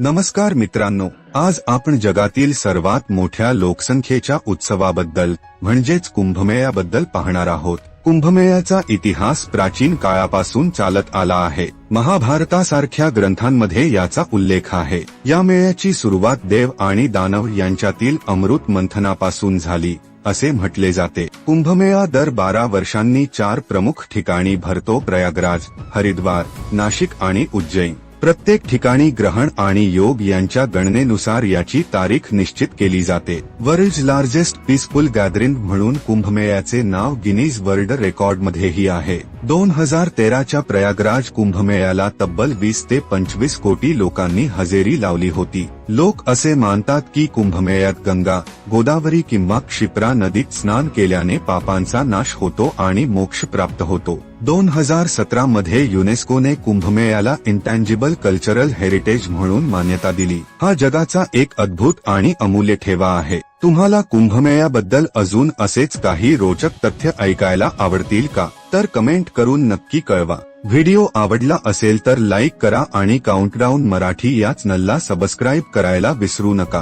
नमस्कार मित्रांनो आज आपण जगातील सर्वात मोठ्या लोकसंख्येच्या उत्सवाबद्दल म्हणजेच कुंभमेळ्याबद्दल पाहणार आहोत. कुंभमेळ्याचा इतिहास प्राचीन काळापासून चालत आला आहे. महाभारतासारख्या ग्रंथांमध्ये याचा उल्लेख आहे. या मेळ्याची सुरुवात देव आणि दानव यांच्यातील अमृत मंथनापासून झाली असे म्हटले जाते. कुंभमेळा दर बारा वर्षांनी चार प्रमुख ठिकाणी भरतो प्रयागराज हरिद्वार नाशिक आणि उज्जैन. प्रत्येक ठिकाणी ग्रहण आणि योग यांच्या गणनेनुसार याची तारीख निश्चित केली जाते. वर्ल्ड लार्जेस्ट पीसफुल गॅदरिंग म्हणून कुंभमेळ्याचे नाव गिनीज वर्ल्ड रेकॉर्डमध्येही आहे. दोन हजार तेराच्या प्रयागराज कुंभमेळ्याला तब्बल वीस ते पंचवीस कोटी लोकांनी हजेरी लावली होती. लोक असे मानतात की कुंभमेळ्यात गंगा गोदावरी किंवा क्षिप्रा नदीत स्नान केल्याने पापांचा नाश होतो आणि मोक्ष प्राप्त होतो. दोन हजार सतरा मध्ये युनेस्कोने कुंभमेळ्याला इंटँजिबल कल्चरल हेरिटेज म्हणून मान्यता दिली. हा जगाचा एक अद्भुत आणि अमूल्य ठेवा आहे. तुम्हाला कुंभमेळ्याबद्दल अजून असेच काही रोचक तथ्य ऐकायला आवडतील का? तर कमेंट करून नक्की कळवा. व्हिडिओ आवडला असेल तर लाईक करा आणि काउंटडाऊन मराठी या चॅनलला सबस्क्राईब करायला विसरू नका.